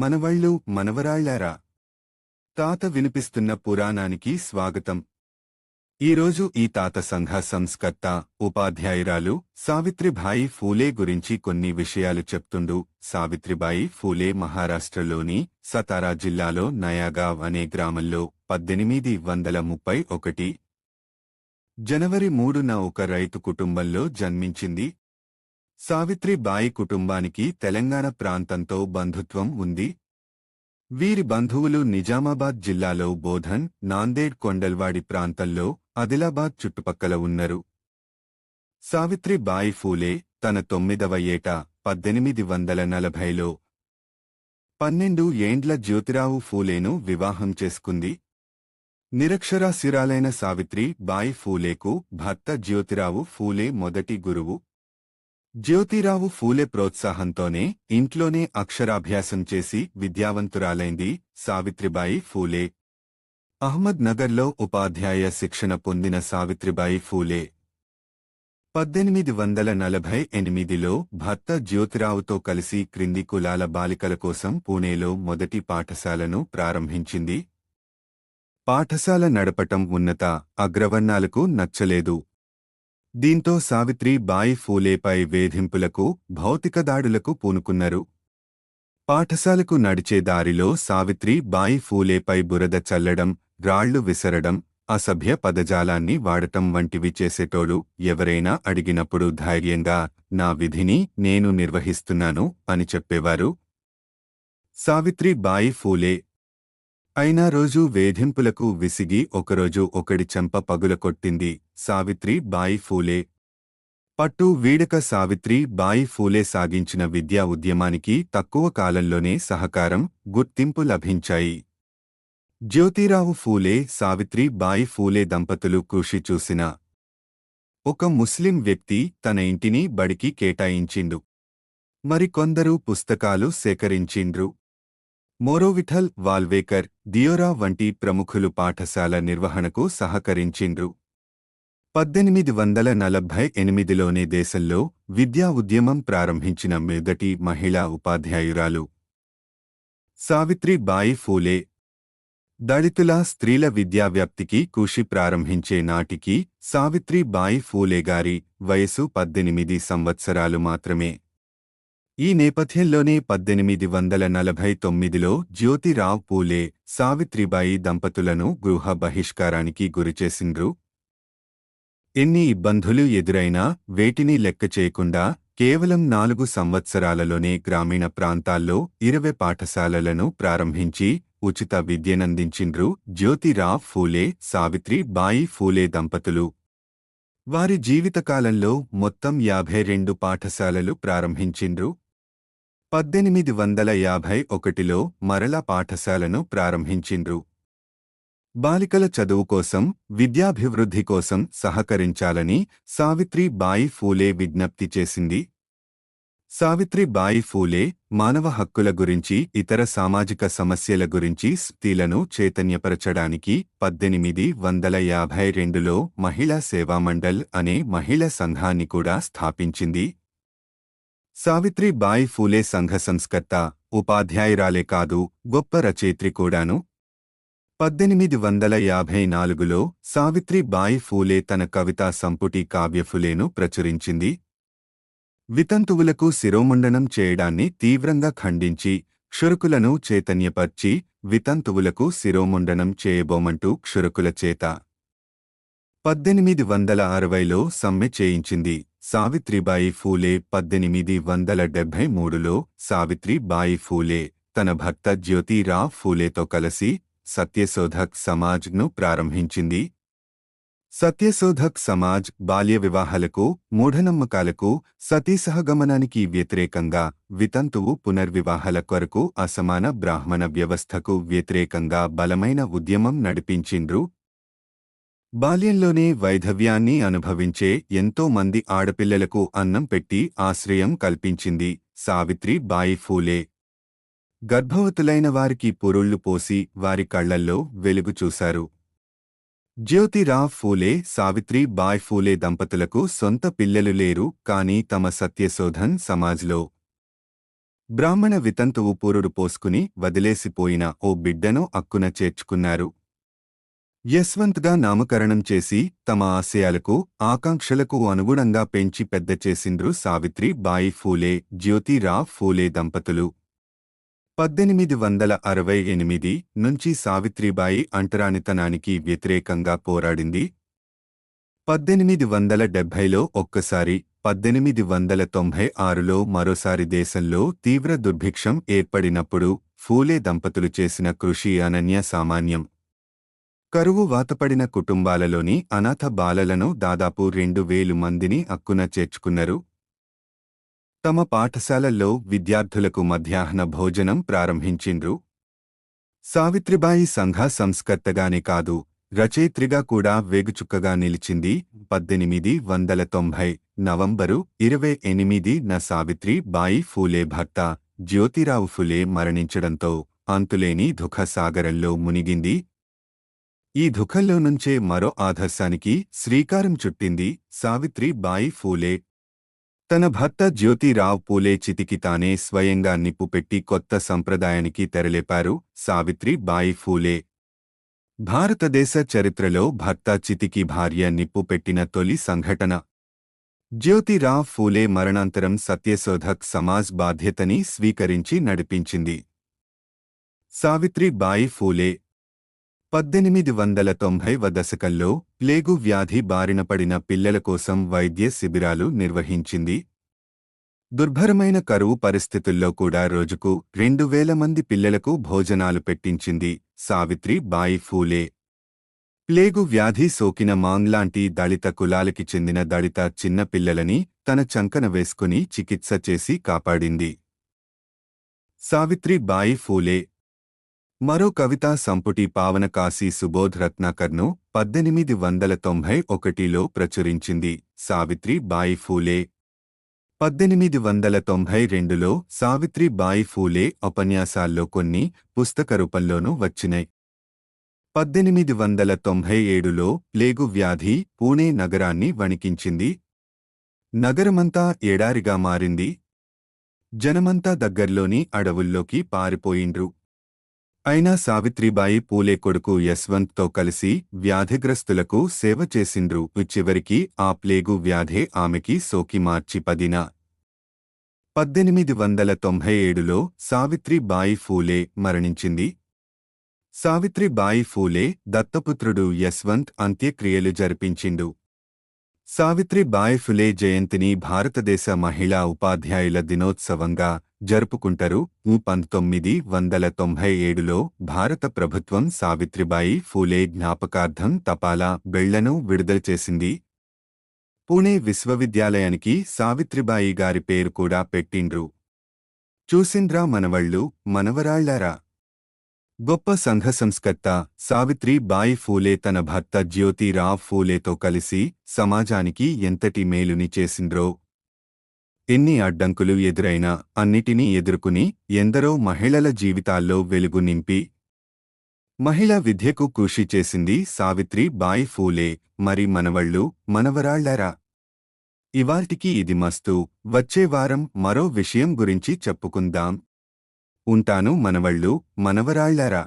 మనవళ్ళు మనవరాళ్ళారా తాత వినిపిస్తున్న పురాణానికి స్వాగతం. ఈరోజు ఈ తాత సంఘ సంస్కర్త ఉపాధ్యాయురాలు సావిత్రిబాయి ఫూలే గురించి కొన్ని విషయాలు చెప్తుండు. సావిత్రిబాయి ఫూలే మహారాష్ట్రలోని సతారా జిల్లాలో నయాగావ్ అనే గ్రామంలో పద్దెనిమిది వందల ముప్పై ఒకటి జనవరి మూడున ఒక రైతు కుటుంబంలో జన్మించింది. సావిత్రిబాయి కుటుంబానికి తెలంగాణ ప్రాంతంతో బంధుత్వం ఉంది. వీరి బంధువులు నిజామాబాద్ జిల్లాలో బోధన్ నాందేడ్ కొండల్వాడి ప్రాంతంలో ఆదిలాబాద్ చుట్టుపక్కల ఉన్నారు. సావిత్రిబాయి ఫూలే తన తొమ్మిదవ ఏట పద్దెనిమిది వందల నలభైలో పన్నెండు ఏండ్ల జ్యోతిరావు ఫూలేను వివాహం చేసుకుంది. నిరక్షరాస్యురాలైన సావిత్రి బాయి ఫూలేకు భర్త జ్యోతిరావు ఫూలే మొదటి గురువు. జ్యోతిరావు ఫూలే ప్రోత్సాహంతోనే ఇంట్లోనే అక్షరాభ్యాసం చేసి విద్యావంతురాలైంది సావిత్రిబాయి ఫూలే. అహ్మద్ నగర్లో ఉపాధ్యాయ శిక్షణ పొందిన సావిత్రిబాయి ఫూలే. పద్దెనిమిది వందల నలభై ఎనిమిదిలో భర్త జ్యోతిరావుతో కలిసి క్రింది కులాల బాలికల కోసం పూణేలో మొదటి పాఠశాలను ప్రారంభించింది. పాఠశాల నడపటం ఉన్నత అగ్రవర్ణాలకు నచ్చలేదు. దీంతో సావిత్రి బాయి ఫూలేపై వేధింపులకు భౌతిక దాడులకు పూనుకున్నారు. పాఠశాలకు నడిచే దారిలో సావిత్రి బాయి ఫూలేపై బురద చల్లడం రాళ్ళు విసరడం అసభ్య పదజాలాన్ని వాడటం వంటివి చేసేటోడు ఎవరైనా అడిగినప్పుడు ధైర్యంగా నా విధిని నేను నిర్వహిస్తున్నాను అని చెప్పేవారు. సావిత్రి బాయి ఫూలే అయినా రోజూ వేధింపులకు విసిగి ఒకరోజు ఒకడి చెంప పగులకొట్టింది సావిత్రి బాయి ఫూలే. పట్టు వీడక సావిత్రి బాయి ఫూలే సాగించిన విద్యా ఉద్యమానికి తక్కువ కాలంలోనే సహకారం గుర్తింపు లభించాయి. జ్యోతిరావు ఫూలే సావిత్రి బాయి ఫూలే దంపతులు కృషి చూసిన ఒక ముస్లిం వ్యక్తి తన ఇంటిని బడికి కేటాయించిండు. మరికొందరు పుస్తకాలు సేకరించిండ్రు. మోరోవిఠల్ వాల్వేకర్ దియోరా వంటి ప్రముఖులు పాఠశాల నిర్వహణకు సహకరించిండ్రు. పద్దెనిమిది వందల నలభై ఎనిమిదిలోనే దేశంలో విద్యా ఉద్యమం ప్రారంభించిన మెదటి మహిళా ఉపాధ్యాయురాలు సావిత్రి బాయి ఫూలే. దళితుల స్త్రీల విద్యావ్యాప్తికి కృషి ప్రారంభించే నాటికి సావిత్రి బాయి ఫూలే గారి వయసు పద్దెనిమిది సంవత్సరాలు మాత్రమే. ఈ నేపథ్యంలోనే పద్దెనిమిది వందల నలభై తొమ్మిదిలో జ్యోతిరావ్ పూలే సావిత్రిబాయి దంపతులను గృహ బహిష్కారానికి గురిచేసిండ్రు. ఎన్ని ఇబ్బందులు ఎదురైనా వేటిని లెక్క చేయకుండా కేవలం నాలుగు సంవత్సరాలలోనే గ్రామీణ ప్రాంతాల్లో ఇరవై పాఠశాలలను ప్రారంభించి ఉచిత విద్యనందించిండ్రు జ్యోతిరావ్ ఫూలే సావిత్రి బాయి ఫూలే దంపతులు. వారి జీవితకాలంలో మొత్తం యాభై రెండు పాఠశాలలు ప్రారంభించిండ్రు. పద్దెనిమిది వందల యాభై ఒకటిలో మరల పాఠశాలను ప్రారంభించిండ్రు. బాలికల చదువు కోసం విద్యాభివృద్ధి కోసం సహకరించాలని సావిత్రి బాయి ఫూలే విజ్ఞప్తి చేసింది. సావిత్రి బాయి ఫూలే మానవ హక్కుల గురించి ఇతర సామాజిక సమస్యల గురించి స్త్రీలను చైతన్యపరచడానికి పద్దెనిమిది వందల యాభై రెండులో మహిళా సేవామండల్ అనే మహిళా సంఘాన్ని కూడా స్థాపించింది. సావిత్రి బాయి ఫూలే సంఘ సంస్కర్త ఉపాధ్యాయురాలే కాదు గొప్ప రచయిత్రి కూడాను. పద్దెనిమిది వందల యాభై నాలుగులో సావిత్రి బాయి ఫూలే తన కవితా సంపుటి కావ్యఫులేను ప్రచురించింది. వితంతువులకు శిరోముండనం చేయడాన్ని తీవ్రంగా ఖండించి క్షురకులను చైతన్యపర్చి వితంతువులకు శిరోముండనం చేయబోమంటూ క్షురకుల చేత. పద్దెనిమిది వందల అరవైలో సమ్మె చేయించింది. సావిత్రిబాయి ఫూలే పద్దెనిమిది వందల డెబ్భై మూడులో సావిత్రిబాయి ఫూలే తన భర్త జ్యోతిరావ్ ఫూలేతో కలిసి సత్యశోధక్ సమాజ్ను ప్రారంభించింది. సత్యశోధక్ సమాజ్ బాల్య వివాహాలకు మూఢనమ్మకాలకు సతీసహగమనానికి వ్యతిరేకంగా వితంతువు పునర్వివాహాల కొరకు అసమాన బ్రాహ్మణ వ్యవస్థకు వ్యతిరేకంగా బలమైన ఉద్యమం నడిపించిండ్రు బాల్యంలోనే వైధవ్యాన్ని అనుభవించే ఎంతో మంది ఆడపిల్లలకు అన్నం పెట్టి ఆశ్రయం కల్పించింది సావిత్రి బాయి ఫూలే. గర్భవతులైన వారికి పురుళ్ళు పోసి వారి కళ్ళల్లో వెలుగు చూశారు. జ్యోతిరావ్ ఫూలే సావిత్రి బాయ్ ఫూలే దంపతులకు సొంత పిల్లలు లేరు కాని తమ సత్యశోధన్ సమాజ్లో బ్రాహ్మణ వితంతువు పురుడు పోసుకుని వదిలేసిపోయిన ఓ బిడ్డను అక్కున చేర్చుకున్నారు. యశ్వంత్గా నామకరణం చేసి తమ ఆశయాలకు ఆకాంక్షలకు అనుగుణంగా పెంచి పెద్ద చేసిండ్రు సావిత్రి బాయి ఫూలే జ్యోతిరావ్ ఫూలే దంపతులు. పద్దెనిమిది వందల అరవై ఎనిమిది నుంచి సావిత్రిబాయి అంటరానితనానికి వ్యతిరేకంగా పోరాడింది. పద్దెనిమిది వందల డెబ్భైలో ఒక్కసారి పద్దెనిమిది వందల తొంభై ఆరులో మరోసారి దేశంలో తీవ్ర దుర్భిక్షం ఏర్పడినప్పుడు ఫూలే దంపతులు చేసిన కృషి అనన్య సామాన్యం. కరువు వాతపడిన కుటుంబాలలోని అనాథ బాలలను దాదాపు రెండు వేలు మందిని అక్కున చేర్చుకున్నారు. తమ పాఠశాలల్లో విద్యార్థులకు మధ్యాహ్న భోజనం ప్రారంభించిండ్రు. సావిత్రిబాయి సంఘ సంస్కర్తగానే కాదు రచయిత్రిగా కూడా వేగుచుక్కగా నిలిచింది పద్దెనిమిది వందల తొంభై నవంబరు ఇరవై ఎనిమిది న సావిత్రి బాయి ఫూలే భర్త జ్యోతిరావు ఫులే మరణించడంతో అంతులేని దుఃఖసాగరంలో మునిగింది ఈ దుఃఖంలో నుంచే మరో ఆదర్శానికి శ్రీకారం చుట్టింది సావిత్రి బాయి ఫూలే తన భర్త జ్యోతిరావ్ పూలే చితికి తానే స్వయంగా నిప్పుపెట్టి కొత్త సంప్రదాయానికి తెరలేపారు సావిత్రి బాయి ఫూలే భారతదేశ చరిత్రలో భర్త చితికి భార్య నిప్పు పెట్టిన తొలి సంఘటన. జ్యోతిరావ్ ఫూలే మరణాంతరం సత్యశోధక్ సమాజ్ బాధ్యతని స్వీకరించి నడిపించింది. సావిత్రి బాయి ఫూలే పద్దెనిమిది వందల తొంభైవ దశకంలో ప్లేగు వ్యాధి బారిన పడిన పిల్లల కోసం వైద్య శిబిరాలు నిర్వహించింది. దుర్భరమైన కరువు పరిస్థితుల్లో కూడా రోజుకు రెండు వేల మంది పిల్లలకు భోజనాలు పెట్టించింది సావిత్రి బాయి ఫూలే. ప్లేగు వ్యాధి సోకిన మాంగ్లాంటి దళిత కులాలకి చెందిన దళిత చిన్న పిల్లలని తన చంకన వేసుకుని చికిత్స చేసి కాపాడింది. సావిత్రి బాయి ఫూలే మరో కవితా సంపుటి పావన కాశీ సుబోధ్ రత్నాకర్ను పద్దెనిమిది వందల తొంభై ఒకటిలో ప్రచురించింది. సావిత్రి బాయి ఫూలే. పద్దెనిమిది వందల తొంభై రెండులో సావిత్రి బాయి ఫూలే ఉపన్యాసాల్లో కొన్ని పుస్తక రూపంలోనూ వచ్చినాయి పద్దెనిమిది వందల తొంభై ఏడులో ప్లేగు వ్యాధి పూణే నగరాన్ని వణికించింది. నగరమంతా ఎడారిగా మారింది. జనమంతా దగ్గర్లోని అడవుల్లోకి పారిపోయిండ్రు. అయినా సావిత్రిబాయి పూలే కొడుకు యశ్వంత్తో కలిసి వ్యాధిగ్రస్తులకు సేవ చేసిండ్రు. చివరికి ఆ ప్లేగు వ్యాధే ఆమెకి సోకి మార్చి పదిన. పద్దెనిమిది వందల తొంభై ఏడులో సావిత్రిబాయి ఫూలే మరణించింది. సావిత్రిబాయి ఫూలే దత్తపుత్రుడు యశ్వంత్ అంత్యక్రియలు జరిపించిండు. సావిత్రిబాయి ఫులే జయంతిని భారతదేశ మహిళా ఉపాధ్యాయుల దినోత్సవంగా జరుపుకుంటారు. పంతొమ్మిది వందల తొంభై ఏడులో భారత ప్రభుత్వం సావిత్రిబాయి ఫూలే జ్ఞాపకార్థం తపాలా బెళ్ళను విడుదల చేసింది. పూణే విశ్వవిద్యాలయానికి సావిత్రిబాయి గారి పేరు కూడా పెట్టిండ్రు. చూసిండ్రా మనవళ్ళు మనవరాళ్ళారా? గొప్ప సంఘ సంస్కర్త సావిత్రి బాయి ఫూలే తన భర్త జ్యోతిరావ్ ఫూలేతో కలిసి సమాజానికి ఎంతటి మేలుని చేసిండ్రో. ఎన్ని అడ్డంకులు ఎదురైనా అన్నిటినీ ఎదుర్కొని ఎందరో మహిళల జీవితాల్లో వెలుగు నింపి మహిళ విద్యకు కృషి చేసింది సావిత్రి బాయి ఫూలే. మరి మనవళ్ళు మనవరాళ్ళారా? ఇవాల్టికి ఇది మస్తు. వచ్చే వారం మరో విషయం గురించి చెప్పుకుందాం. ఉంటాను మనవళ్ళు మనవరాళ్ళారా.